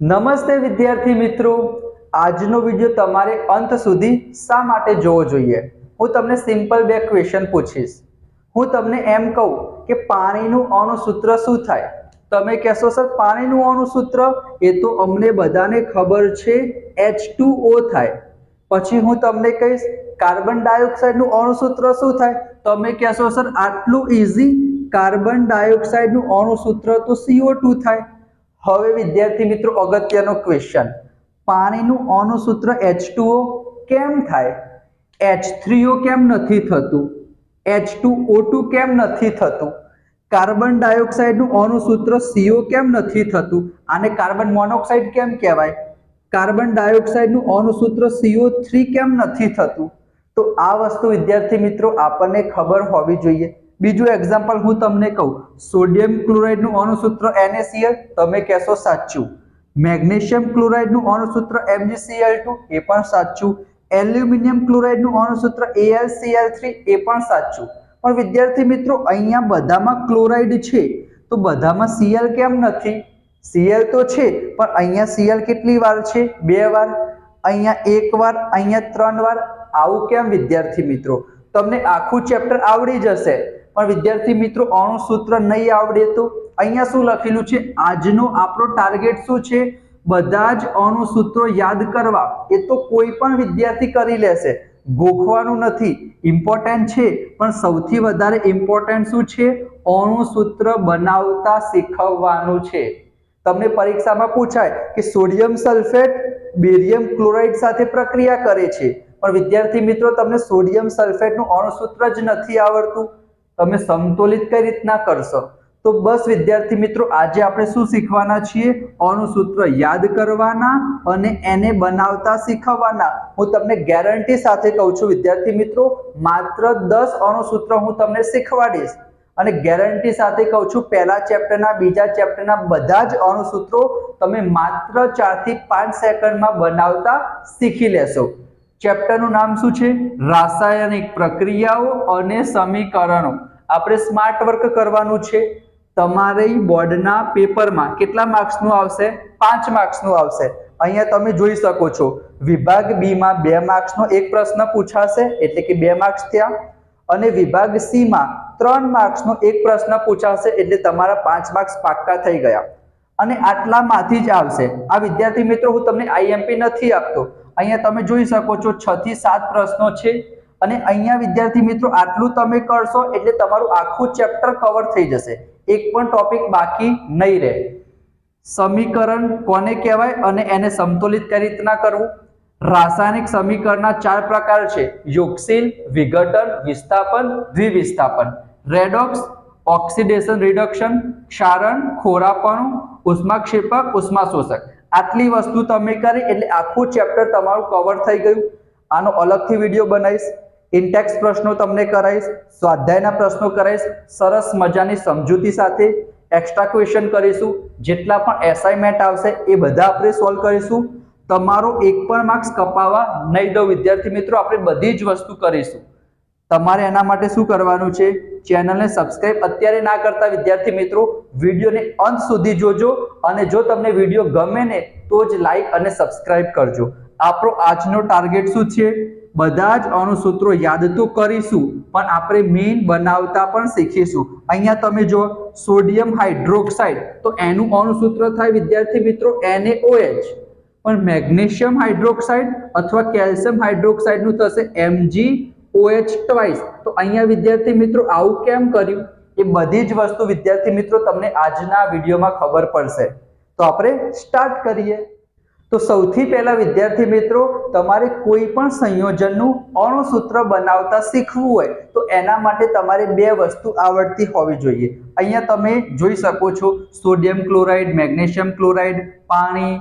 નમસ્તે વિદ્યાર્થી મિત્રો. આજનો વીડિયો તમારે અંત સુધી શા માટે જોવો જોઈએ? હું તમને સિમ્પલ બે ક્વેશ્ચન પૂછીશ. હું તમને એમ કહું કે પાણીનું અણુસૂત્ર શું થાય? તમે કહેશો, સર, પાણીનું અણુસૂત્ર? એ તો અમને બધાને ખબર છે એચ થાય. પછી હું તમને કહીશ, કાર્બન ડાયોક્સાઇડનું અણુસૂત્ર શું થાય? તમે કહેશો, સર, આટલું ઇઝી કાર્બન ડાયોક્સાઇડનું અણુસૂત્ર તો સીઓ થાય. હવે વિદ્યાર્થી મિત્રો, અગત્યનો ક્વેશ્ચન પાણીનું અણુસૂત્ર H2O કેમ થાય? H3O કેમ નથી થતું? H2O2 કેમ નથી થતું? કાર્બન ડાયોક્સાઇડનું અણુસૂત્ર સીઓ કેમ નથી થતું? આને કાર્બન મોનોક્સાઇડ કેમ કહેવાય? કાર્બન ડાયોક્સાઇડનું અણુસૂત્ર CO3 કેમ નથી થતું? તો આ વસ્તુ વિદ્યાર્થી મિત્રો, આપણને ખબર હોવી જોઈએ. બીજું એક્ઝામ્પલ હું તમને કહું. સોડિયમ ક્લોરાઇડનું અણુસૂત્ર NaCl તમે કહેશો સાચું. મેગ્નેશિયમ ક્લોરાઇડનું અણુસૂત્ર MgCl2 એ પણ સાચું. એલ્યુમિનિયમ ક્લોરાઇડનું અણુસૂત્ર AlCl3 એ પણ સાચું. પણ વિદ્યાર્થી મિત્રો, અહીંયા બધામાં ક્લોરાઇડ છે, તો બધામાં Cl કેમ નથી? Cl તો છે, પણ અહીંયા Cl કેટલી વાર છે? બે વાર. અહીંયા એક વાર, અહીંયા ત્રણ વાર. આવું કેમ વિદ્યાર્થી મિત્રો? તમને આખું ચેપ્ટર આવડી જશે. પણ વિદ્યાર્થી મિત્રો, અણુ સૂત્ર નહીં આવડે તો અહીંયા શું લખેલું છે? આજનો આપણો ટાર્ગેટ શું છે? બધા જ અણુસૂત્રો યાદ કરવા. એ તો કોઈ પણ વિદ્યાર્થી કરી લેશે. ગોખવાનું નથી. ઇમ્પોર્ટન્ટ છે, પણ સૌથી વધારે ઇમ્પોર્ટન્ટ શું છે? અણુસૂત્ર બનાવતા શીખવવાનું છે. તમને પરીક્ષામાં પૂછાય કે સોડિયમ સલ્ફેટ બેરિયમ ક્લોરાઇડ સાથે પ્રક્રિયા કરે છે. પણ વિદ્યાર્થી મિત્રો, તમને સોડિયમ સલ્ફેટનું અણુસૂત્ર જ નથી આવડતું. તમે સંતુલિત કઈ રીતના કરશો? તો બસ વિદ્યાર્થી મિત્રો, આજે આપણે શું શીખવાના છીએ? અણુસૂત્ર યાદ કરવાના અને એને બનાવતા શીખવવાના. હું તમને ગેરંટી સાથે કહું છું વિદ્યાર્થી મિત્રો, માત્ર દસ અણુસૂત્ર હું તમને શીખવાડીશ અને ગેરંટી સાથે કહું છું, પહેલા ચેપ્ટરના, બીજા ચેપ્ટરના બધા જ અણુસૂત્રો તમે માત્ર ચારથી પાંચ સેકન્ડમાં બનાવતા શીખી લેશો. ચેપ્ટરનું નામ શું છે? રાસાયણિક પ્રક્રિયાઓ અને સમીકરણો. આપણે સ્માર્ટ વર્ક કરવાનું છે. તમારી બોર્ડના પેપરમાં કેટલા માર્ક્સનું આવશે? પાંચ માર્ક્સનું આવશે. અહીંયા તમે જોઈ શકો છો. વિભાગ બી માં બે માર્ક્સનો એક પ્રશ્ન પૂછાશે, એટલે કે બે માર્ક્સ ત્યાં અને વિભાગ સી માં ત્રણ માર્ક્સનો એક પ્રશ્ન પૂછાશે, એટલે તમારા પાંચ માર્ક્સ પાક્કા થઈ ગયા. અને આટલામાંથી જ આવશે. આ વિદ્યાર્થી મિત્રો, હું તમને આઈએમપી નથી આપતો. અહીંયા તમે જોઈ શકો છો છ થી સાત પ્રશ્નો છે. અને અહીંયા વિદ્યાર્થી મિત્રો, આટલું તમે કરશો એટલે તમારું આખું ચેપ્ટર કવર થઈ જશે. એક પણ ટોપિક બાકી નહીં રહે. સમીકરણ કોને કહેવાય અને એને સંતુલિત કઈ રીતના કરવું? રાસાયણિક સમીકરણના ચાર પ્રકાર છે. યોગશીલ, વિઘટન, વિસ્થાપન, દ્વિવિસ્થાપન. રેડોક્સ, ઓક્સિડેશન રિડક્શન, ક્ષારણ, ખોરાપણું, ઉષ્માક્ષેપક, ઉષ્માશોષક. આટલી વસ્તુ તમે કરી એટલે આખું ચેપ્ટર તમારું કવર થઈ ગયું. આનો અલગથી વીડિયો બનાવીશ. ઇન્ટેક્સ પ્રશ્નો તમને કરાવીશ સ્વાધ્યાયના પ્રશ્નો કરાવીશ સરસ મજાની સમજૂતી સાથે એક્સ્ટ્રા ક્વેશ્ચન કરીશું, જેટલા પણ એસાઇનમેન્ટ આવશે એ બધા આપણે સોલ્વ કરીશું. તમારો એક પણ માર્ક્સ કપાવા નહીં દો વિદ્યાર્થી મિત્રો, આપણે બધી જ વસ્તુ કરીશું. તમારે એના માટે શું કરવાનું છે? ચેનલને સબસ્ક્રાઇબ અત્યારે ના કરતા વિદ્યાર્થી મિત્રો, વિડીયોને અંત સુધી જોજો અને જો તમને વીડિયો ગમે ને, તો જ લાઈક અને સબસ્ક્રાઇબ કરજો. આપણો આજનો ટાર્ગેટ શું છે? બધા જ અણુસૂત્રો યાદ તો કરીશું, પણ આપણે મેઇન બનાવતા પણ શીખીશું. અહીંયા તમે જો સોડિયમ હાઇડ્રોક્સાઇડ તો એનું અણુસૂત્ર થાય, વિદ્યાર્થી મિત્રો NaOH પણ મેગ્નેશિયમ હાઇડ્રોક્સાઇડ અથવા કેલ્શિયમ હાઇડ્રોક્સાઇડનું થશે MgOH ટ્વાઇસ તો અહીંયા વિદ્યાર્થી મિત્રો, આવું કેમ કર્યું? એ બધી જ વસ્તુ વિદ્યાર્થી મિત્રો, તમને આજના વિડીયોમાં ખબર પડશે. તો આપણે સ્ટાર્ટ કરીએ. તો સૌથી પહેલા વિદ્યાર્થી મિત્રો, તમારે કોઈ પણ સંયોજનનું અણુસૂત્ર બનાવતા શીખવું હોય, તો એના માટે તમારે બે વસ્તુ આવડતી હોવી જોઈએ. અહીંયા તમે જોઈ શકો છો, સોડિયમ ક્લોરાઇડ, મેગ્નેશિયમ ક્લોરાઇડ, પાણી,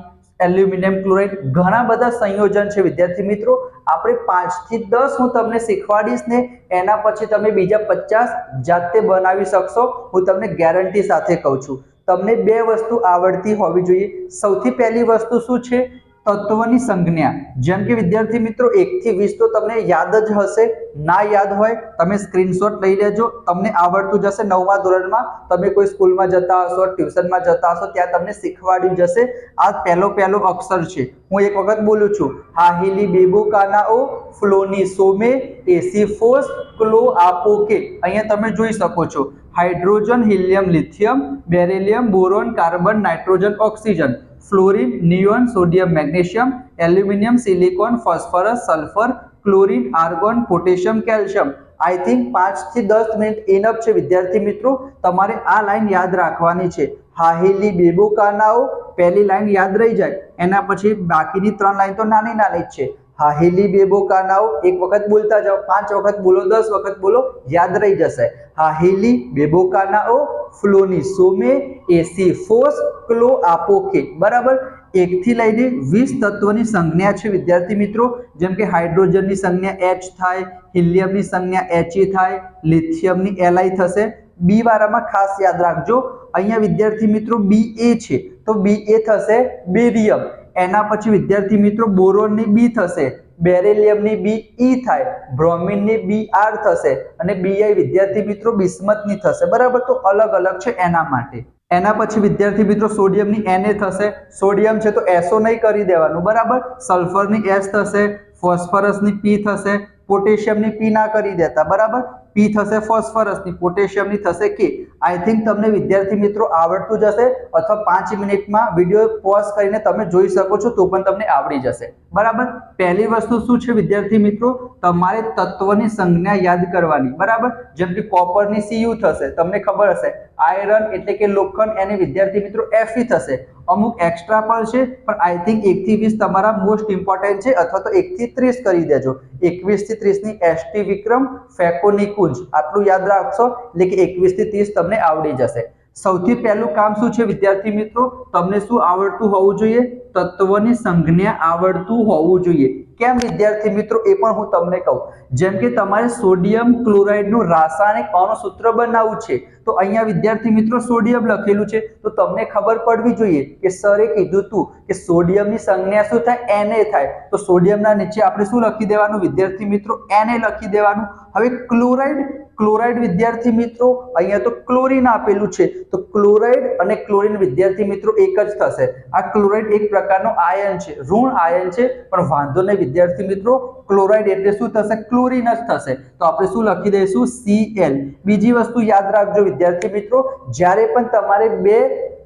એલ્યુમિનિયમ ક્લોરાઇડ, ઘણા બધા સંયોજન છે વિદ્યાર્થી મિત્રો. આપણે પાંચથી દસ હું તમને શીખવાડીશ ને, એના પછી તમે બીજા પચાસ જાતે બનાવી શકશો. હું તમને ગેરંટી સાથે કહું છું. તમને બે વસ્તુ આવડતી હોવી જોઈએ. સૌથી પહેલી વસ્તુ શું છે? તત્વની સંજ્ઞા. જેમ કે વિદ્યાર્થી મિત્રો એક થી વીસ તો તમને યાદ જ હશે. ના યાદ હોય, તમે સ્ક્રીનશોટ લઈ લેજો. તમને આવડતું જશે નવમા ધોરણમાં. તમે કોઈ સ્કૂલમાં જતા હશો, ટ્યુશનમાં જતા હશો, ત્યાં તમને શીખવાડ્યું જશે. આ પહેલો પહેલો અક્ષર છે. હું એક વખત બોલું છું. હાહિલી બેબો કાનાઓ ફ્લોની સોમે એસી ફોસ, ક્લો આપો કે. અહીંયા તમે જોઈ શકો છો. Hydrogen, helium, lithium, beryllium, boron, carbon, nitrogen, oxygen. Fluorine, neon, sodium, magnesium, aluminium, silicon, phosphorus, sulphur, chlorine, argon, potassium, calcium. I think પાંચથી દસ મિનિટ ઇનફ છે, વિદ્યાર્થી મિત્રો. તમારે આ લાઈન યાદ રાખવાની છે. હાહેલી બેબો કાનાઓ પહેલી લાઈન યાદ રહી જાય. એના પછી બાકીની ત્રણ લાઈન તો નાની નાની જ છે. હાહેલી બેબો કાનાઓ એક વખત બોલતા જાઓ, પાંચ વખત બોલો, દસ વખત બોલો, યાદ રહી જશે. હાહેલી બેબો કાનાઓ ફ્લોની સોમે એસી ફોસ ક્લો આપો કે. બરાબર? એકથી લઈને વીસ તત્વની સંજ્ઞા છે, વિદ્યાર્થી મિત્રો. જેમ કે હાઇડ્રોજનની સંજ્ઞા એચ થાય, હિલિયમની સંજ્ઞા એચઈ થાય, લિથિયમની એલઆઈ થશે. બી વાળામાં ખાસ યાદ રાખજો. અહીંયા વિદ્યાર્થી મિત્રો બી એ છે. તો બી એ થશે બેરિયમ. એના પછી વિદ્યાર્થી મિત્રો બોરોનની બી થશે, બેરેલિયમની બી ઈ થાય, બ્રોમિનની બી આર થશે અને બીઆઈ વિદ્યાર્થી મિત્રો બિસ્મતની થશે. બરાબર? તો અલગ અલગ છે એના માટે. એના પછી વિદ્યાર્થી મિત્રો સોડિયમની એને થશે. સોડિયમ છે તો એસો નહીં કરી દેવાનું. બરાબર? સલ્ફરની એસ થશે, ફોસ્ફરસની પી થશે, પોટેશિયમની પી ના કરી દેતા. બરાબર? પી થશે ફોસ્ફરસની પોટેશિયમની થશે કે આઈ થિંક તમને વિદ્યાર્થી મિત્રો આવડતું જશે અથવા પાંચ મિનિટમાં વીડિયો પોઝ કરીને તમે જોઈ શકો છો તો પણ તમને આવડી જશે. બરાબર? પહેલી વસ્તુ શું છે વિદ્યાર્થી મિત્રો? તમારે તત્વની સંજ્ઞા યાદ કરવાની. બરાબર? જેમ કે કોપરની સીયુ થશે. તમને ખબર હશે. આયરન એટલે કે લોખંડ, એને વિદ્યાર્થી મિત્રો એફી થશે. અમુક એક્સ્ટ્રા પણ છે, પણ આઈ થિંક એકથી વીસ તમારા મોસ્ટ ઇમ્પોર્ટન્ટ છે, અથવા તો એકથી ત્રીસ કરી દેજો. એકવીસથી ત્રીસની એસટી વિક્રમ ફેકોનિકુંજ. આટલું યાદ રાખશો, એટલે કે એકવીસથી ત્રીસ તમને આવડી જશે. સૌથી પહેલું કામ શું છે વિદ્યાર્થી મિત્રો? તમને શું આવડતું હોવું જોઈએ? તત્વની સંજ્ઞા આવડતું હોવું જોઈએ. કેમ વિદ્યાર્થી મિત્રો? એ પણ હું તમને કહું. જેમ કે તમારે સોડિયમ ક્લોરાઇડનું રાસાયણિક અણુસૂત્ર બનાવવું છે. તો અહીંયા વિદ્યાર્થી મિત્રો સોડિયમ લખેલું છે. તો તમને ખબર પડવી જોઈએ કે સરે કીધું તું કે સોડિયમની સંજ્ઞા શું થાય? એને થાય. તો સોડિયમના નીચે આપણે શું લખી દેવાનું? વિદ્યાર્થી મિત્રો એને લખી દેવાનું. હવે ક્લોરાઇડ ક્લોરાઇડ વિદ્યાર્થી મિત્રો, અહીંયા તો ક્લોરીન આપેલું છે. તો ક્લોરાઇડ અને ક્લોરીન વિદ્યાર્થી મિત્રો એક જ થશે. આ ક્લોરાઇડ એક પ્રકારનો આયન છે. ઋણ આયન છે. પણ વાંધો નહીં વિદ્યાર્થી મિત્રો, ક્લોરાઇડ એટલે શું થશે? ક્લોરીન જ થશે. તો આપણે શું લખી દઈશું? સીએલ બીજી વસ્તુ યાદ રાખજો વિદ્યાર્થી મિત્રો, જ્યારે પણ તમારે બે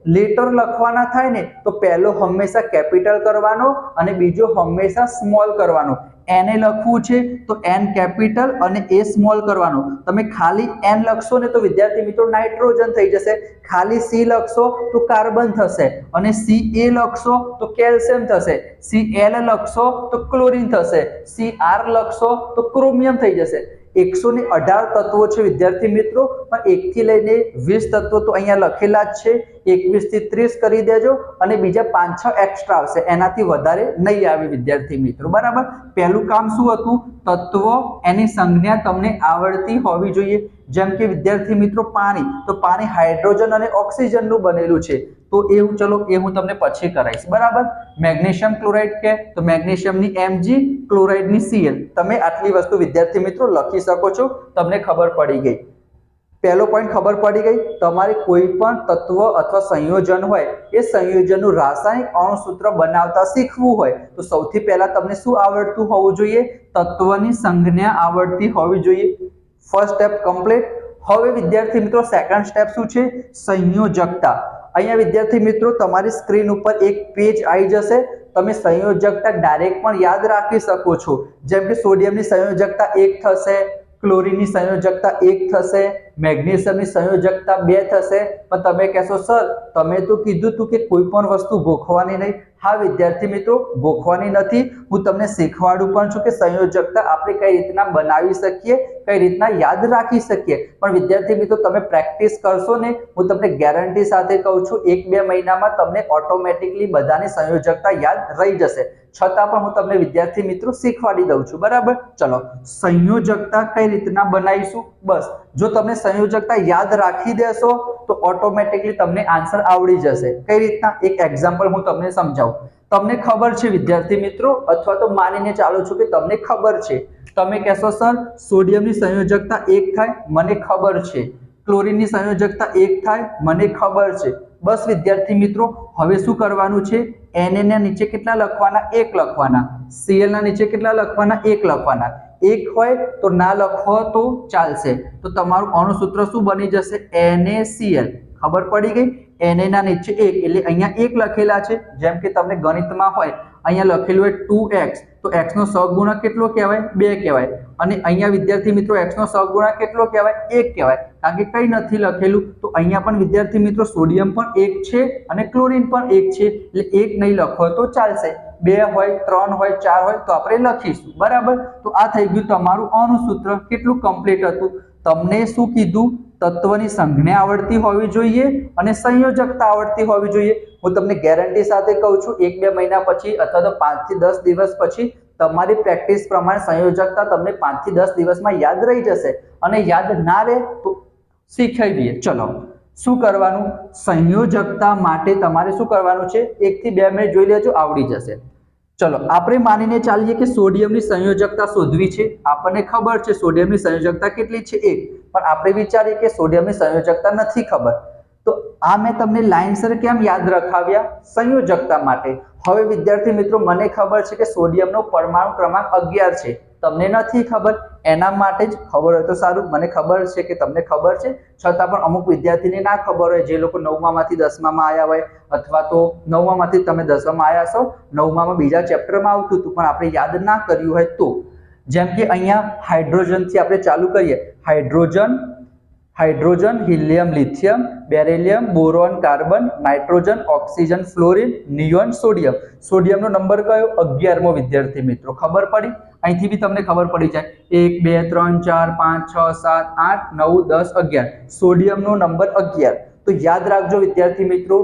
લેટર લખવાના થાય ને, તો પહેલો હંમેશા કેપિટલ કરવાનો અને બીજો હંમેશા સ્મોલ કરવાનો. એને લખવું છે, તો એન કેપિટલ અને એ સ્મોલ કરવાનો. તમે ખાલી એન લખશો ને તો વિદ્યાર્થી મિત્રો નાઇટ્રોજન થઈ જશે. ખાલી સી લખશો તો કાર્બન થશે. અને સી એ લખશો તો કેલ્શિયમ થશે. સી એલ લખશો તો ક્લોરિન થશે. સી આર લખશો તો ક્રોમિયમ થઈ જશે. એકસો ને અઢાર તત્વો છે વિદ્યાર્થી મિત્રો. પણ એકથી લઈને વીસ તત્વો તો અહીંયા લખેલા જ છે. એકવીસથી ત્રીસ કરી દેજો અને બીજા પાંચ છ એક્સ્ટ્રા આવશે. એનાથી વધારે નહીં આવે વિદ્યાર્થી મિત્રો. બરાબર? પહેલું કામ શું હતું? તત્વો એની સંજ્ઞા તમને આવડતી હોવી જોઈએ. જેમ કે વિદ્યાર્થી મિત્રો પાણી. તો પાણી હાઇડ્રોજન અને ઓક્સિજનનું બનેલું છે. તો એ હું, ચલો, એ હું તમને પછી કરાવીશ. બરાબર? મેગ્નેશિયમ ક્લોરાઇડ કે? તો મેગ્નેશિયમની એમજી ક્લોરાઇડની સીએલ તમે આટલી વસ્તુ, વિદ્યાર્થી મિત્રો, લખી શકો છો. તમને ખબર પડી ગઈ. પહેલો પોઈન્ટ ખબર પડી ગઈ. તમારે કોઈ પણ તત્વ અથવા સંયોજન હોય, એ સંયોજનનું રાસાયણિક અણુસૂત્ર બનાવતા શીખવું હોય, તો સૌથી પહેલા તમને શું આવડતું હોવું જોઈએ? તત્વની સંજ્ઞા આવડતી હોવી જોઈએ. ફર્સ્ટ સ્ટેપ કમ્પ્લીટ હવે વિદ્યાર્થી મિત્રો સેકન્ડ સ્ટેપ શું છે? સંયોજકતા. અહીંયા વિદ્યાર્થી મિત્રો, તમારી સ્ક્રીન ઉપર એક પેજ આવી જશે. તમે સંયોજકતા ડાયરેક્ટ પણ યાદ રાખી શકો છો. જેમ કે સોડિયમની સંયોજકતા એક થશે, ક્લોરીનની સંયોજકતા એક થશે. મેગ્નેશિયમની સંયોજકતા બે થશે. પણ તમે કહેશો, સર, તમે તો કીધું તું કે કોઈ પણ વસ્તુ ભોખવાની નહીં. હા, વિદ્યાર્થી મિત્રો ભોખવાની નથી. હું તમને શીખવાડું પણ છું કે સંયોજકતા આપણે કઈ રીતના બનાવી શકીએ, કઈ રીતના યાદ રાખી શકીએ. પણ વિદ્યાર્થી મિત્રો, તમે પ્રેક્ટિસ કરશો ને, હું તમને ગેરંટી સાથે કહું છું, એક બે મહિનામાં તમને ઓટોમેટિકલી બધાની સંયોજકતા યાદ રહી જશે. છતાં પણ હું તમને વિદ્યાર્થી મિત્રો શીખવાડી દઉં છું. બરાબર? ચલો, સંયોજકતા કઈ રીતના બનાવીશું? બસ જો તમે સંયોજકતા યાદ રાખી દેશો, તો ઓટોમેટિકલી તમને આન્સર આવડી જશે. કઈ રીતના? એક એક્ઝામ્પલ હું તમને સમજાવું. તમને ખબર છે, વિદ્યાર્થી મિત્રો, અથવા તો માનીને ચાલો છો કે તમને ખબર છે. તમે કહેશો, સર સોડિયમની સંયોજકતા એક થાય? મને ખબર છે. ક્લોરિનની સંયોજકતા એક થાય? મને ખબર છે. બસ વિદ્યાર્થી મિત્રો, હવે શું કરવાનું છે? એનએના નીચે કેટલા લખવાના? એક લખવાના. સીએલના નીચે કેટલા લખવાના? એક લખવાના. એક હોય તો ના લખો તો ચાલશે. તો તમારું અણુસૂત્ર શું બની જશે? એનએસીએલ ખબર પડી ગઈ? એનએના નીચે એક, એટલે અહીંયા એક લખેલા છે. જેમ કે તમને ગણિતમાં હોય, અહીંયા લખેલું હોય ટુ એક્સ તો એક્સ નો સહગુણક કેટલો કહેવાય? બે કહેવાય. અને અહીંયા વિદ્યાર્થી મિત્રો એક્સ નો સહગુણક કેટલો કહેવાય? એક કહેવાય. કારણ કે કઈ નથી લખેલું. તો અહીંયા પણ વિદ્યાર્થી મિત્રો સોડિયમ પણ એક છે અને ક્લોરીન પણ એક છે. એટલે એક નહીં લખો તો ચાલશે. બે હોય, ત્રણ હોય, ચાર હોય તો આપણે લખીશું. બરાબર? તો આ થઈ ગયું તમારું અણુસૂત્ર. કેટલું કમ્પ્લીટ હતું? તમને શું કીધું? તત્વની સંજ્ઞા આવડતી હોવી જોઈએ અને સંયોજકતા આવડતી હોવી જોઈએ. હું તમને ગેરંટી સાથે કહું છું, એક બે મહિના પછી અથવા તો પાંચથી દસ દિવસ પછી તમારી પ્રેક્ટિસ પ્રમાણે સંયોજકતા તમને પાંચથી દસ દિવસમાં યાદ રહી જશે. અને યાદ ના રહે તો શીખાઈ દઈએ. ચલો. શું કરવાનું? સંયોજકતા માટે તમારે શું કરવાનું છે? એકથી બે મિનિટ જોઈ લેજો, આવડી જશે. ચલો, આપણે માનીને ચાલીએ કે સોડિયમની સંયોજકતા શોધવી છે. આપણને ખબર છે સોડિયમની સંયોજકતા કેટલી છે? એક. પણ આપણે વિચારીએ કે સોડિયમની સંયોજકતા નથી ખબર. તો આ મેં તમને લાઇનસર કેમ યાદ રખાવ્યા? સંયોજકતા માટે. હવે વિદ્યાર્થી મિત્રો, મને ખબર છે કે સોડિયમનો પરમાણુ ક્રમાંક અગિયાર છે. તમને નથી ખબર, એના માટે જ ખબર હોય તો સારું. મને ખબર છે કે તમને ખબર છે, છતાં પણ અમુક વિદ્યાર્થીને ના ખબર હોય. જે લોકો નવમામાંથી દસમામાં આવ્યા હોય અથવા તો નવમામાંથી તમે દસમામાં આવ્યા છો નવમામાં બીજા ચેપ્ટરમાં આવતું હતું, પણ આપણે યાદ ના કર્યું હોય તો. જેમ કે અહીંયા હાઇડ્રોજનથી આપણે ચાલુ કરીએ. Hydrogen hydrogen, helium, lithium, beryllium, boron, carbon, nitrogen, oxygen, fluorine, neon, sodium. સોડિયમનો number કયો? અગિયારમો વિદ્યાર્થી મિત્રો, ખબર પડી? અહીંથી બી તમને ખબર પડી જાય. એક, બે, ત્રણ, ચાર, પાંચ, છ, સાત, આઠ, નવ, દસ, અગિયાર. સોડિયમનો નંબર અગિયાર. તો યાદ રાખજો વિદ્યાર્થી મિત્રો,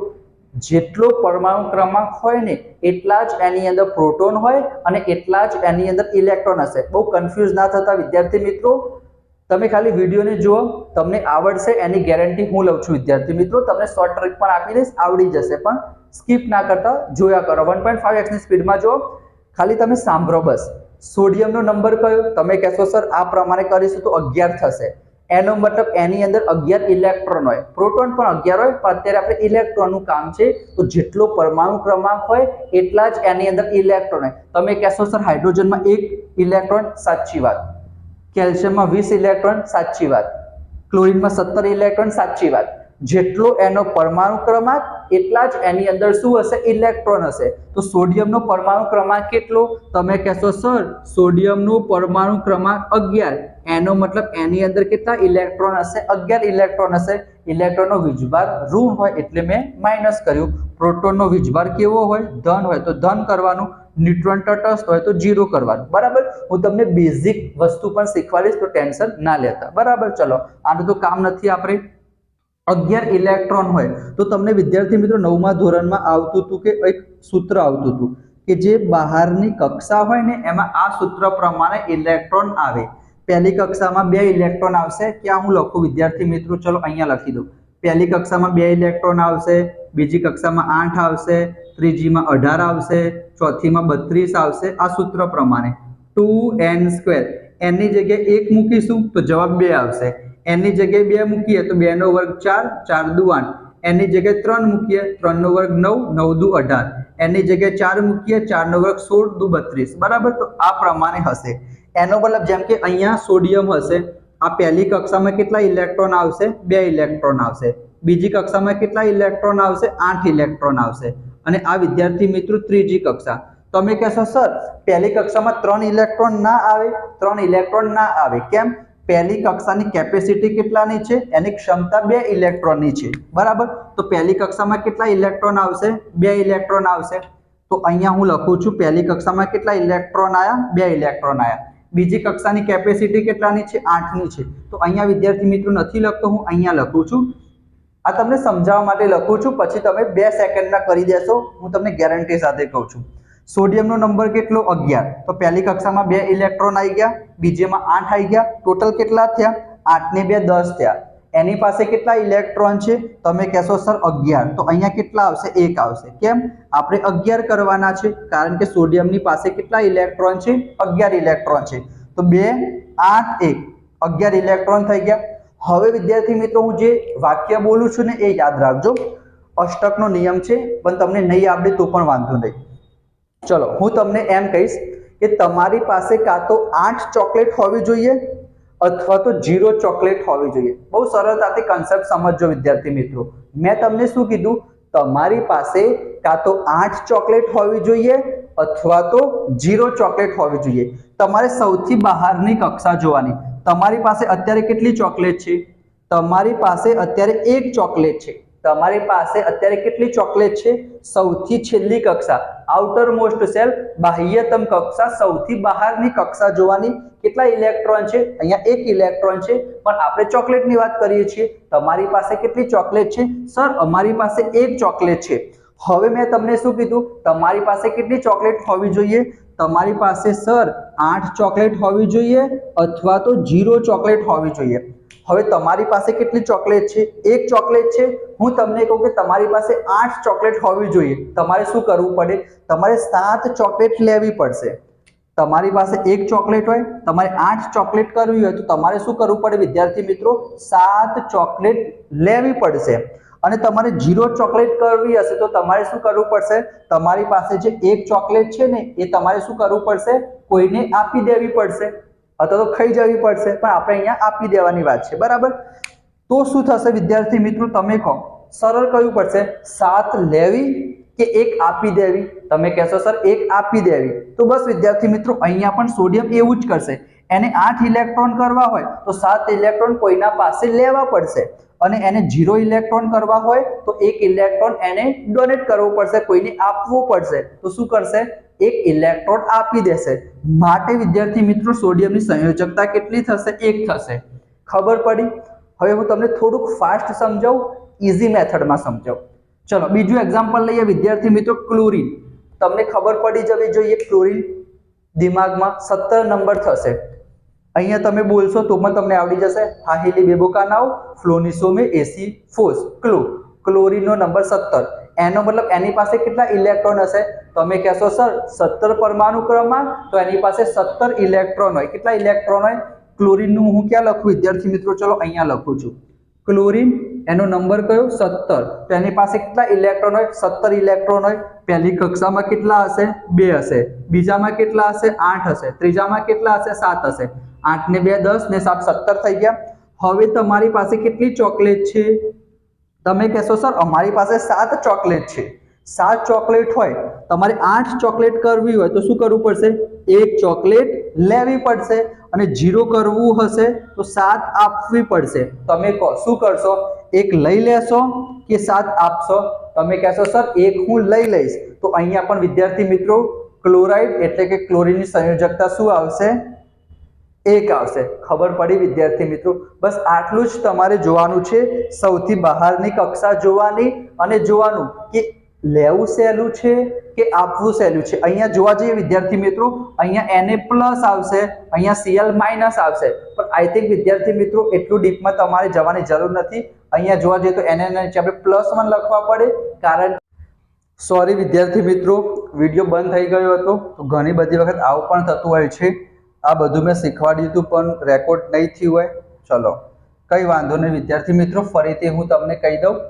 જેટલો પરમાણુ ક્રમાંક હોય ને, એટલા જ એની અંદર પ્રોટોન હોય અને એટલા જ એની અંદર ઇલેક્ટ્રોન હશે. બહુ કન્ફ્યુઝ ના થતા વિદ્યાર્થી મિત્રો. તમે ખાલી વિડીયોને જુઓ, તમને આવડશે એની ગેરંટી હું લઉં છું વિદ્યાર્થી મિત્રો. તમને શોર્ટ ટ્રીક પણ આપી દઈશ આવડી જશે, પણ સ્કીપ ના કરતા જોયા કરો. વન પોઈન્ટ ફાઈવ એક્સની સ્પીડમાં જુઓ. ખાલી તમે સાંભળો બસ. સોડિયમનો નંબર કયો? તમે કહેશો, સર, આ પ્રમાણે કરીશું તો અગિયાર થશે. એનો મતલબ એની અંદર અગિયાર ઇલેક્ટ્રોન હોય. પ્રોટોન પણ અગિયાર હોય, પણ અત્યારે આપણે ઇલેક્ટ્રોનનું કામ છે, તો જેટલો પરમાણુ ક્રમાંક હોય, એટલા જ એની અંદર ઇલેક્ટ્રોન હોય. તમે કહેશો, સર, હાઇડ્રોજનમાં એક ઇલેક્ટ્રોન, સાચી વાત. કેલ્શિયમમાં વીસ ઇલેક્ટ્રોન, સાચી વાત. ક્લોરિનમાં સત્તર ઇલેક્ટ્રોન, સાચી વાત. જેટલો એનો પરમાણુ ક્રમાંક, એટલા જ એની અંદર શું હશે? ઇલેક્ટ્રોન હશે. તો સોડિયમનો પરમાણુ ક્રમાંક કેટલો? તમે કહેશો, સર, સોડિયમનો પરમાણુ ક્રમાંક અગિયાર. એનો મતલબ એની અંદર કેટલા ઇલેક્ટ્રોન હશે? અગિયાર ઇલેક્ટ્રોન હશે. ઇલેક્ટ્રોનનો વીજભાર ઋણ હોય એટલે મેં માઇનસ કર્યું. પ્રોટોનનો વીજભાર કેવો હોય? ધન હોય. તો ધન કરવાનું. ન્યુટ્રોન તટસ્થ હોય તો જીરો કરવાનું. બરાબર? હું તમને બેઝિક વસ્તુ પણ શીખવાડીશ, તો ટેન્શન ના લેતા. બરાબર? ચલો. આનું તો કામ નથી આપણે. અગિયાર ઇલેક્ટ્રોન હોય, તો તમને વિદ્યાર્થી મિત્રો નવમા ધોરણમાં આવતું હતું કે એક સૂત્ર આવતું હતું કે જે બહારની કક્ષા હોય ને, એમાં આ સૂત્ર પ્રમાણે ઇલેક્ટ્રોન આવે. પહેલી કક્ષામાં બે ઇલેક્ટ્રોન આવશે, ક્યાં હું લખું વિદ્યાર્થી મિત્રો? ચલો અહીંયા લખી દઉં. પહેલી કક્ષામાં બે ઇલેક્ટ્રોન આવશે, બીજી કક્ષામાં આઠ આવશે, ત્રીજીમાં અઢાર આવશે, ચોથીમાં બત્રીસ આવશે, આ સૂત્ર પ્રમાણે. Two N square. એની જગ્યાએ એક મૂકીશું, તો જવાબ બે આવશે. એની જગ્યાએ બે મૂકીએ તો બે નો વર્ગ ચાર ચાર દુ આઠ. એની જગ્યાએ ત્રણ મૂકીએ ત્રણ નો વર્ગ નવ નવ દુ અઢાર. એની જગ્યાએ ચાર મૂકીએ ચાર નો વર્ગ સોળ દુ બત્રીસ. બરાબર? તો આ પ્રમાણે હશે. એનો મતલબ જેમ કે અહીંયા સોડિયમ હશે, આ પહેલી કક્ષામાં કેટલા ઇલેક્ટ્રોન આવશે? બે ઇલેક્ટ્રોન આવશે. બીજી કક્ષામાં કેટલા ઇલેક્ટ્રોન આવશે? આઠ ઇલેક્ટ્રોન આવશે. અને આ વિદ્યાર્થી મિત્રો ત્રીજી કક્ષા. તમે કહેશો, સર, પહેલી કક્ષામાં ત્રણ ઇલેક્ટ્રોન ના આવે? ત્રણ ઇલેક્ટ્રોન ના આવે. કેમ? પહેલી કક્ષાની કેપેસિટી કેટલાની છે? એની ક્ષમતા બે ઇલેક્ટ્રોનની છે. બરાબર? તો પહેલી કક્ષામાં કેટલા ઇલેક્ટ્રોન આવશે? બે ઇલેક્ટ્રોન આવશે. તો અહીંયા હું લખું છું, પહેલી કક્ષામાં કેટલા ઇલેક્ટ્રોન આવ્યા બે ઇલેક્ટ્રોન આવ્યા બીજી કક્ષાની કેપેસિટી કેટલાની છે? આઠની છે. તો અહીંયા વિદ્યાર્થી મિત્રો નથી લખતો, હું અહીંયા લખું છું. આ તમને સમજાવવા માટે લખું છું, પછી તમે બે સેકન્ડના કરી દેશો, હું તમને ગેરંટી સાથે કહું છું. સોડિયમનો નંબર કેટલો? અગિયાર. તો પહેલી કક્ષામાં બે ઇલેક્ટ્રોન આવી ગયા, બીજીમાં આઠ આવી ગયા. ટોટલ કેટલા થયા? આઠ ને બે દસ થયા. એની પાસે કેટલા ઇલેક્ટ્રોન છે? તમે કહેશો, સર, અગિયાર. તો અહીંયા કેટલા આવશે? એક આવશે. કેમ? આપણે અગિયાર કરવાના છે, કારણ કે સોડિયમની પાસે કેટલા ઇલેક્ટ્રોન છે? અગિયાર ઇલેક્ટ્રોન છે. તો બે, આઠ, એક. અગિયાર ઇલેક્ટ્રોન થઈ ગયા. હવે વિદ્યાર્થી મિત્રો, હું જે વાક્ય બોલું છું ને એ યાદ રાખજો. અષ્ટકનો નિયમ છે, પણ તમને નહીં આવડે તો પણ વાંધો નહીં. ચલો, હું તમને એમ કહીશ કે તમારી પાસે કાં તો આઠ ચોકલેટ હોવી જોઈએ અથવા તો જીરો ચોકલેટ હોવી જોઈએ. બહુ સરળતાથી કન્સેપ્ટ સમજો વિદ્યાર્થી મિત્રો. મેં તમને શું કીધું? તમારી પાસે કાં તો આઠ ચોકલેટ હોવી જોઈએ અથવા તો જીરો ચોકલેટ હોવી જોઈએ. તમારે સૌથી બહારની કક્ષા જોવાની. તમારી પાસે અત્યારે કેટલી ચોકલેટ છે? તમારી પાસે અત્યારે એક ચોકલેટ છે. તમારી પાસે અત્યારે કેટલી ચોકલેટ છે? સૌથી છેલ્લી કક્ષા. આઉટર મોસ્ટ સેલ બાહ્યતમ કક્ષા, સૌથી બહારની કક્ષા જોવાની. કેટલા ઇલેક્ટ્રોન છે? અહીંયા એક ઇલેક્ટ્રોન છે. પણ આપણે ચોકલેટની વાત કરીએ છીએ. તમારી પાસે કેટલી ચોકલેટ છે? સર અમારી પાસે એક ચોકલેટ છે. હવે મેં તમને શું કીધું? તમારી પાસે કેટલી ચોકલેટ હોવી જોઈએ? તમારી પાસે, સર, આઠ ચોકલેટ હોવી જોઈએ અથવા તો જીરો ચોકલેટ હોવી જોઈએ. હવે તમારી પાસે કેટલી ચોકલેટ છે? એક ચોકલેટ છે. હું તમને કહું કે તમારી પાસે આઠ ચોકલેટ હોવી જોઈએ. તમારે શું કરવું પડે? તમારે સાત ચોકલેટ લેવી પડશે. તમારી પાસે એક ચોકલેટ હોય, તમારે આઠ ચોકલેટ કરવી હોય, તો તમારે શું કરવું પડે વિદ્યાર્થી મિત્રો? સાત ચોકલેટ લેવી પડશે. અને તમારે જીરો ચોકલેટ કરવી હશે તો તમારે શું કરવું પડશે? તમારી પાસે જે એક ચોકલેટ છે ને, એ તમારે શું કરવું પડશે? કોઈને આપી દેવી પડશે. અથવા તો ખાઈ જવી પડશે. પણ આપણે અહીંયા આપી દેવાની વાત છે. બરાબર? તો શું થશે વિદ્યાર્થી મિત્રો? તમે કહો. સરળ કયું પડશે? સાત લેવી કે એક આપી દેવી? તમે કહેશો, સર, એક આપી દેવી. તો બસ વિદ્યાર્થી મિત્રો, અહીંયા પણ સોડિયમ એવું જ કરશે. એને આઠ ઇલેક્ટ્રોન કરવા હોય તો સાત ઇલેક્ટ્રોન કોઈના પાસે લેવા પડશે. અને એને જીરો ઇલેક્ટ્રોન કરવા હોય તો એક ઇલેક્ટ્રોન એને ડોનેટ કરવો પડશે, કોઈને આપવું પડશે. તો શું કરશે? એક ઇલેક્ટ્રોન આપી દેશે. માટે વિદ્યાર્થી મિત્રો, સોડિયમની સંયોજકતા કેટલી થશે? એક થશે. ખબર પડી? હવે હું તમને થોડુંક ફાસ્ટ સમજાવું ઇઝી મેથડમાં સમજાવું. ચલો, બીજું એક્ઝામ્પલ લઈએ વિદ્યાર્થી મિત્રો, ક્લોરિન. તમને ખબર પડી જવી જોઈએ, ક્લોરિન દિમાગમાં સત્તર નંબર થશે. અહીંયા તમે બોલશો તો પણ તમને આવડી જશે. હાહિલી બેબોકાનાવ ફ્લોનિસોમે એસી ફોસ. ક્લો. ક્લોરીનનો નંબર સત્તર. એનો મતલબ એની પાસે કેટલા ઇલેક્ટ્રોન હશે? તમે કહેશો, સર, સત્તર પરમાણુ ક્રમમાં? તો એની પાસે સત્તર ઇલેક્ટ્રોન હોય. કેટલા ઇલેક્ટ્રોન હોય? ક્લોરીનનું હું ક્યાં લખું? વિદ્યાર્થી મિત્રો, ચલો અહીંયા લખું છું. ક્લોરીન, એનો નંબર કયો? સત્તર. તો એની પાસે કેટલા ઇલેક્ટ્રોન હોય? સત્તર ઇલેક્ટ્રોન હોય. પહેલી કક્ષામાં કેટલા હશે? બે હશે. બીજામાં કેટલા હશે? આઠ હશે. ત્રીજામાં કેટલા હશે? સાત હશે. આઠ ને બે દસ ને સાત, સત્તર થઈ ગયા. હવે તમારી પાસે કેટલી ચોકલેટ છે? તમે કહેશો, સર, અમારી પાસે સાત ચોકલેટ છે. સાત ચોકલેટ હોય, તમારે આઠ ચોકલેટ કરવી હોય તો શું કરવું પડશે? એક ચોકલેટ લેવી પડશે અને જીરો કરવું હશે તો સાત આપવી પડશે. તમે કહો, શું કરશો? એક લઈ લેશો કે સાત આપશો? તમે કહેશો, સર, એક હું લઈ લઈશ. તો અહીંયા પણ વિદ્યાર્થી મિત્રો, ક્લોરાઇડ એટલે કે ક્લોરીનની સંયોજકતા શું આવશે? એક આવશે. ખબર પડી વિદ્યાર્થી મિત્રો? બસ આટલું જ તમારે જોવાનું છે. સૌથી બહારની કક્ષા જોવાની અને જોવાનું કે લેવું સહેલું છે કે આપવું સહેલું છે? અહીંયા જોવા જઈએ વિદ્યાર્થી મિત્રો, અહીંયા એને પ્લસ આવશે, અહીંયા સીએલ માઇનસ આવશે. પણ આઈ થિંક વિદ્યાર્થી મિત્રો, એટલું ડીપમાં તમારે જવાની જરૂર નથી. અહીંયા જોવા જઈએ તો એને આપણે પ્લસ વન લખવા પડે. કારણ સોરી વિદ્યાર્થી મિત્રો, વીડિયો બંધ થઈ ગયો હતો. તો ઘણી બધી વખત આવું પણ થતું હોય છે. આ બધું મેં શીખવાડ્યું હતું, પણ રેકોર્ડ નહીં થયું હોય. ચલો, કંઈ વાંધો નહીં, વિદ્યાર્થી મિત્રો, ફરીથી હું તમને કહી દઉં.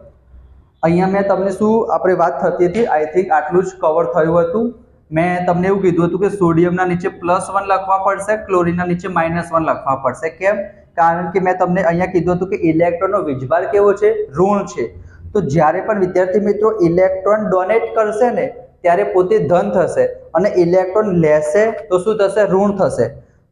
અહીંયા મેં તમને શું, આપણે વાત થતી હતી આઈ થિંક આટલું જ કવર થયું હતું. મેં તમને એવું કીધું હતું કે સોડિયમના નીચે પ્લસ વન લખવા પડશે ક્લોરીનના નીચે માઇનસ વન લખવા પડશે. કેમ? કારણ કે મેં તમને અહીંયા કીધું હતું કે ઇલેક્ટ્રોનનો વિજભાર કેવો છે? ઋણ છે. તો જ્યારે પણ વિદ્યાર્થી મિત્રો ઇલેક્ટ્રોન ડોનેટ કરશે ને, ત્યારે પોતે ધન થશે. અને ઇલેક્ટ્રોન લેશે તો શું થશે? ઋણ થશે.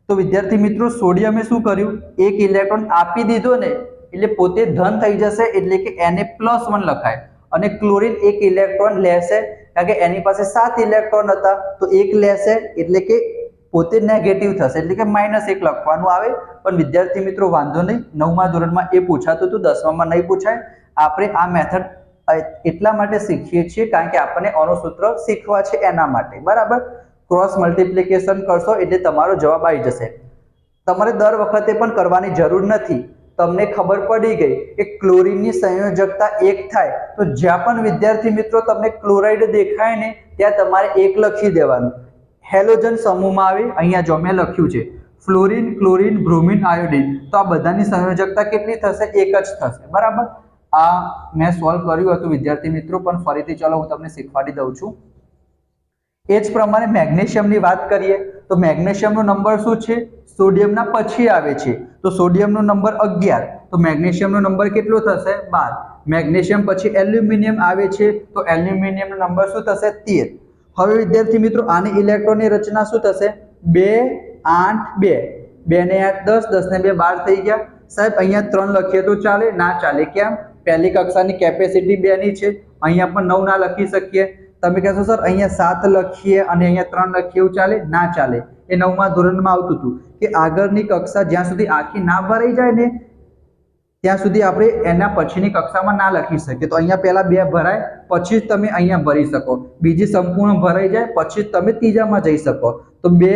તો વિદ્યાર્થી મિત્રો સોડિયમે શું કર્યું? એક ઇલેક્ટ્રોન આપી દીધો ને, એટલે પોતે ધન થઈ જશે, એટલે કે એને પ્લસ વન લખાય. અને ક્લોરિન એક ઇલેક્ટ્રોન લેશે, કારણ કે એની પાસે સાત ઇલેક્ટ્રોન હતા, તો એક લેશે, એટલે કે પોતે નેગેટિવ થશે, એટલે કે માઇનસ એક લખવાનું આવે. પણ વિદ્યાર્થી મિત્રો, વાંધો નહીં, નવમા ધોરણમાં એ પૂછાતું હતું, દસમામાં નહીં પૂછાય. આપણે આ મેથડ એટલા માટે શીખીએ છીએ કારણ કે આપણને આનું સૂત્ર શીખવા છે એના માટે. બરાબર? ક્રોસ મલ્ટિપ્લિકેશન કરશો એટલે તમારો જવાબ આવી જશે. તમારે દર વખતે પણ કરવાની જરૂર નથી. તમને ખબર પડી ગઈ કે ક્લોરીનની સંયોજકતા એક થાય. તો જ્યાં પણ વિદ્યાર્થી મિત્રો તમને ક્લોરાઇડ દેખાય ને, ત્યાં તમારે એક લખી દેવાનું. હેલોજન સમૂહમાં આવે, અહીંયા જો મેં લખ્યું છે, ફ્લોરિન, ક્લોરીન, બ્રોમિન, આયોડિન. તો આ બધાની સંયોજકતા કેટલી થશે? એક જ થશે. બરાબર? આ મેં સોલ્વ કર્યું હતું, વિદ્યાર્થી મિત્રો, પણ ફરીથી ચલો હું તમને શીખવાડી દઉં છું. એ જ પ્રમાણે મેગ્નેશિયમની વાત કરીએ, તો મેગ્નેશિયમનો નંબર શું છે? સોડિયમના પછી આવે છે. તો સોડિયમનો નંબર અગિયાર, તો મેગ્નેશિયમનો નંબર કેટલો થશે? બાર. મેગ્નેશિયમ પછી એલ્યુમિનિયમ આવે છે, તો એલ્યુમિનિયમનો નંબર શું થશે? તેર. હવે વિદ્યાર્થી મિત્રો, આની ઇલેક્ટ્રોનની રચના શું થશે? બે, આઠ, બે. બે ને આઠ દસ દસ ને બે બાર થઈ ગયા. સાહેબ, અહીંયા ત્રણ લખીએ તો ચાલે, ના ચાલે, કેમ? પહેલી કક્ષાની કેપેસિટી બે ની છે. અહીંયા પણ નવ ના લખી શકીએ. તમે કહેશો, સર, અહીંયા સાત લખીએ અને અહીંયા ત્રણ લખીએ, એવું ચાલે? ના ચાલે. એ નવમા ધોરણમાં આવતું હતું કે આગળની કક્ષા જ્યાં સુધી આખી ના ભરાઈ જાય ને, ત્યાં સુધી આપણે એના પછીની કક્ષામાં ના લખી શકીએ. તો અહીંયા પહેલા બે ભરાય, પછી જ તમે અહીંયા ભરી શકો. બીજી સંપૂર્ણ ભરાઈ જાય, પછી જ તમે ત્રીજામાં જઈ શકો. તો બે,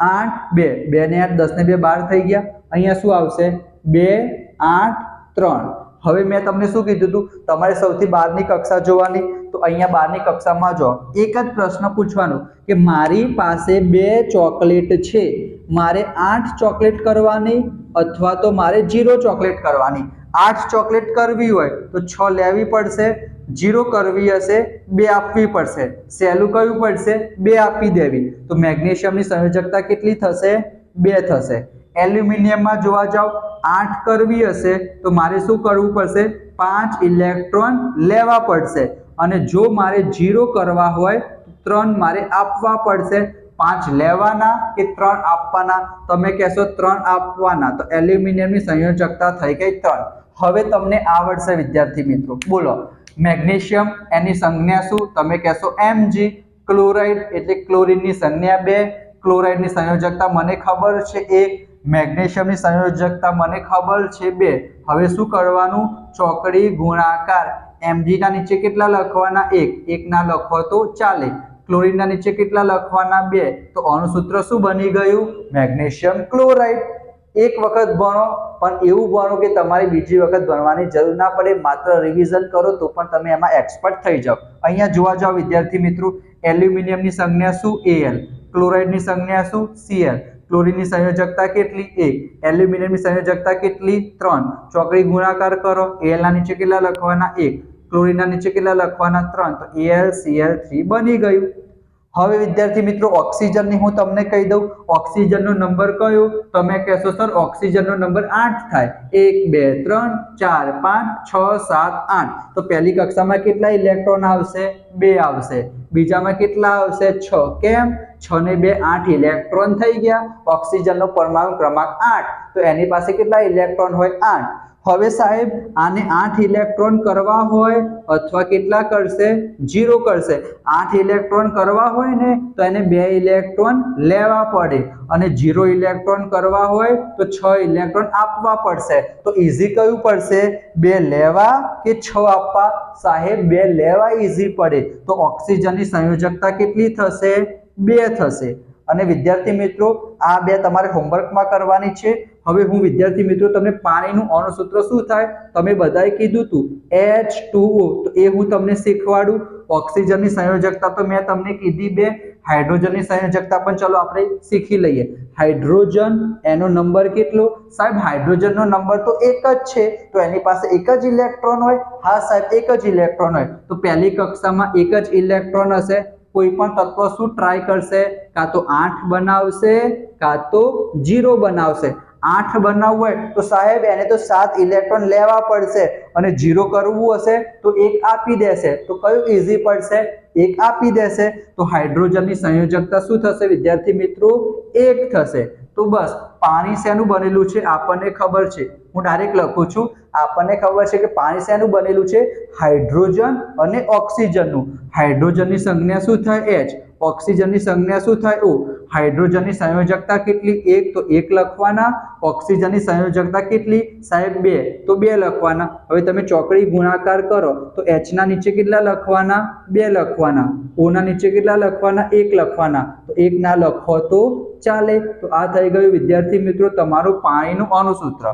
આઠ, બે. બે ને આઠ, દસ ને બે, બાર થઈ ગયા. અહીંયા શું આવશે? બે, આઠ, ત્રણ. હવે મેં તમને શું કીધું હતું? તમારે સૌથી બહારની કક્ષા જોવાની. તો અહીંયા બહારની કક્ષામાં જો એક જ પ્રશ્ન પૂછવાનો કે મારી પાસે બે ચોકલેટ છે. મારે આઠ ચોકલેટ કરવાની અથવા તો મારે જીરો ચોકલેટ કરવાની. આઠ ચોકલેટ કરવી હોય તો છ લેવી પડશે જીરો કરવી હશે, બે આપવી પડશે. સહેલું કયું પડશે? બે આપી દેવી. તો મેગ્નેશિયમની સંયોજકતા કેટલી થશે? બે થશે. એલ્યુમિનિયમમાં જોવા જાઓ, આઠ કરવી હશે, તો મારે શું કરવું પડશે? પાંચ ઇલેક્ટ્રોન લેવા પડશે. અને જો મારે જીરો કરવા હોય ત્રણ મારે આપવા પડશે. પાંચ લેવાના કે ત્રણ આપવાના? તમે કહેશો ત્રણ આપવાના, તો એલ્યુમિનિયમની સંયોજકતા થઈ ગઈ ત્રણ. હવે તમને આવડશે, વિદ્યાર્થી મિત્રો. બોલો. મેગ્નેશિયમ, એની સંજ્ઞા શું? તમે કહેશો એમજી ક્લોરાઇડ, એટલે ક્લોરીનની સંજ્ઞા બે. ક્લોરાઇડની સંયોજકતા મને ખબર છે એક. મેગ્નેશિયમની સંયોજકતા મને ખબર છે બે. હવે શું કરવાનું? ચોકડી ગુણાકાર. Mg ના નીચે કેટલા લખવાના? એક. એક ના લખો તો ચાલે. ક્લોરીનના નીચે કેટલા લખવાના? બે. તો આનું સૂત્ર શું બની ગયું? Magnesium chloride. એક વખત ભણો, પણ એવું ભણો કે તમારે બીજી વખત ભણવાની જરૂર ના પડે. માત્ર રિવિઝન કરો તો પણ તમે એમાં એક્સપર્ટ થઈ જાઓ. અહીંયા જોવા જાઓ વિદ્યાર્થી મિત્રો, એલ્યુમિનિયમની સંજ્ઞા શું? એલ ક્લોરાઇડની સંજ્ઞા શું? સીએલ ક્લોરીનની સંયોજકતા કેટલી? એક એલ્યુમિનિયમની સંયોજકતા કેટલી? ત્રણ. ચોકડી ગુણાકાર કરો. એલ ના નીચે કેટલા લખવાના? એક. ક્લોરીનના નીચે કેટલા લખવાના? ત્રણ. તો એલ સીએલ થ્રી બની ગયું. હવે વિદ્યાર્થી મિત્રો, ઓક્સિજનની હું તમને કહી દઉં. ઓક્સિજનનો નંબર કયો? તમે કહેશો, સર, ઓક્સિજનનો નંબર આઠ થાય. એક, બે, ત્રણ, ચાર, પાંચ, છ, સાત, આઠ. તો પહેલી કક્ષામાં કેટલા ઇલેક્ટ્રોન આવશે? બે આવશે. બીજામાં કેટલા આવશે? છ. કેમ? છ ને બે, આઠ ઇલેક્ટ્રોન થઈ ગયા. ઓક્સિજનનો પરમાણુ ક્રમાંક આઠ. તો એની પાસે કેટલા ઇલેક્ટ્રોન હોય? આઠ. હવે સાહેબ, આને આઠ ઇલેક્ટ્રોન કરવા હોય અથવા કેટલા કરશે? જીરો કરશે. આઠ ઇલેક્ટ્રોન કરવા હોય ને, તો એને બે ઇલેક્ટ્રોન લેવા પડે. અને જીરો ઇલેક્ટ્રોન કરવા હોય, તો છ ઇલેક્ટ્રોન આપવા પડશે. તો ઇઝી કયું પડશે? બે લેવા કે છ આપવા? સાહેબ, બે લેવા ઈઝી પડે. તો ઓક્સિજનની સંયોજકતા કેટલી થશે? બે થશે. અને વિદ્યાર્થી મિત્રો, આ બે તમારે હોમવર્કમાં કરવાની છે. હવે હું વિદ્યાર્થી મિત્રો, તમને પાણીનું અણુસૂત્ર શું થાય? તમે બધાએ કીધું હતું એચ ટુઓ તો એ હું તમને શીખવાડું. ઓક્સિજનની સંયોજકતા તો મેં તમને કીધી બે. હાઇડ્રોજનની સંયોજકતા પણ ચલો આપણે શીખી લઈએ. હાઇડ્રોજન, એનો નંબર કેટલો? સાહેબ, હાઇડ્રોજનનો નંબર તો એક જ છે. તો એની પાસે એક જ ઇલેક્ટ્રોન હોય? હા, સાહેબ, એક જ ઇલેક્ટ્રોન હોય. તો પહેલી કક્ષામાં એક જ ઇલેક્ટ્રોન હશે. કોઈ પણ તત્વ શું ટ્રાય કરશે? કાં તો આઠ બનાવશે, કાં તો જીરો બનાવશે. આઠ બનાવવું હોય તો સાહેબ, એને તો સાત ઇલેક્ટ્રોન લેવા પડશે અને જીરો કરવું હશે તો એક આપી દેશે. તો કયું ઇઝી પડશે? એક આપી દેશે. તો હાઇડ્રોજનની સંયોજકતા શું થશે વિદ્યાર્થી મિત્રો? એક થશે. તો બસ, પાણી શેનું બનેલું છે? આપણને ખબર છે. હું ડાયરેક્ટ લખું છું. આપણને ખબર છે કે પાણી શેનું બનેલું છે? હાઇડ્રોજન અને ઓક્સિજનનું. હાઇડ્રોજનની સંજ્ઞા શું થાય? એચ ઓક્સિજનની સંજ્ઞા શું થાય? ઓ હાઇડ્રોજનની સંયોજકતા કેટલી? એક તો એક લખવાના, ઓક્સિજનની સંયોજકતા કેટલી? સાહેબ, બે. તો બે લખવાના. હવે તમે ચોકડી ગુણાકાર કરો, તો એચના નીચે કેટલા લખવાના? બે લખવાના. ઓના નીચે કેટલા લખવાના? એક લખવાના. તો એક ના લખો તો ચાલે. તો આ થઈ ગયું. વિદ્યાર્થી મિત્રો, તમારું પાણીનું અણુસૂત્ર.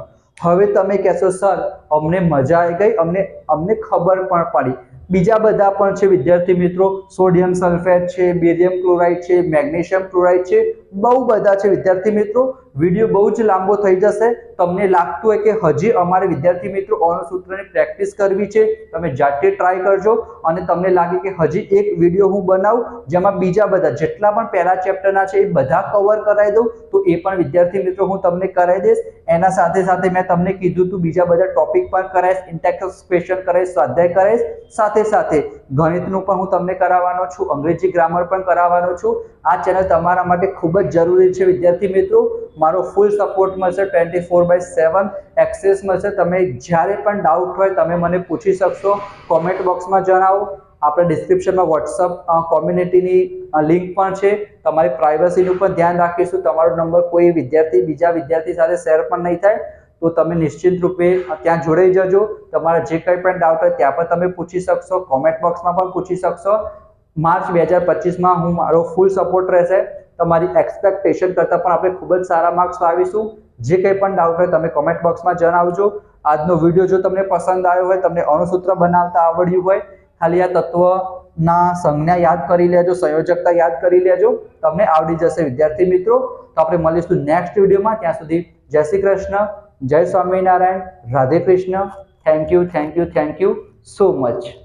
હવે તમે કહેશો, સર, અમને મજા આવી ગઈ. અમને અમને ખબર પણ પડી. બીજા બધા પણ છે વિદ્યાર્થી મિત્રો. સોડિયમ સલ્ફેટ છે, બેરિયમ ક્લોરાઇડ છે, મેગ્નેશિયમ ક્લોરાઇડ છે. બહુ બધા છે વિદ્યાર્થી મિત્રો. વીડિયો બહુ જ લાંબો થઈ જશે. તમને લાગતું હોય કે હજી અમારે વિદ્યાર્થી મિત્રો અણુસૂત્રની પ્રેક્ટિસ કરવી છે, તમે જાતે ટ્રાય કરજો. અને તમને લાગે કે હજી એક વીડિયો હું બનાવું, જેમાં બીજા બધા જેટલા પણ પહેલા ચેપ્ટરના છે એ બધા કવર કરાવી દઉં, તો એ પણ વિદ્યાર્થી મિત્રો હું તમને કરાવી દઈશ. એના સાથે સાથે મેં તમને કીધું હતું બીજા બધા ટોપિક પણ કરાવીશ ઇન્ટેક્સ ક્વેશ્ચન કરાવીશ, સ્વાધ્યાય કરાવીશ. સાથે સાથે ગણિતનું પણ હું તમને કરાવવાનો છું, અંગ્રેજી ગ્રામર પણ કરાવવાનો છું. આ ચેનલ તમારા માટે ખૂબ જ જરૂરી છે વિદ્યાર્થી મિત્રો. મારો ફૂલ સપોર્ટ મળશે twenty four by seven access મળશે તમે જ્યારે પણ ડાઉટ હોય તમે મને પૂછી શકશો. કોમેન્ટ બોક્સમાં જણાવો. આપણે ડિસ્ક્રિપ્શનમાં વોટ્સઅપ કોમ્યુનિટીની લિંક પણ છે. તમારી પ્રાઇવસીનું પણ ધ્યાન રાખીશું. તમારો નંબર કોઈ વિદ્યાર્થી, બીજા વિદ્યાર્થી સાથે શેર પણ નહીં થાય. તો તમે નિશ્ચિત રૂપે ત્યાં જોડાઈ જજો. તમારા જે કંઈ પણ ડાઉટ હોય ત્યાં પણ તમે પૂછી શકશો. કોમેન્ટ બોક્સમાં પણ પૂછી શકશો. માર્ચ બે હજાર પચીસમાં હું મારો ફૂલ સપોર્ટ રહેશે. તમારી એક્સપેક્ટેશન કરતાં પણ આપણે ખૂબ જ સારા માર્ક્સ લાવીશું. જે કંઈ પણ ડાઉટ હોય તમે કોમેન્ટ બોક્સમાં જણાવજો. આજનો વીડિયો જો તમને પસંદ આવ્યો હોય, તમને અણુસૂત્ર બનાવતા આવડ્યું હોય, ખાલી આ તત્વના સંજ્ઞા યાદ કરી લેજો, સંયોજકતા યાદ કરી લેજો, તમને આવડી જશે. વિદ્યાર્થી મિત્રો, તો આપણે મળીશું નેક્સ્ટ વિડીયોમાં ત્યાં સુધી જય શ્રી કૃષ્ણ, જય Swaminarayan, Radhe Krishna. Thank you thank you thank you so much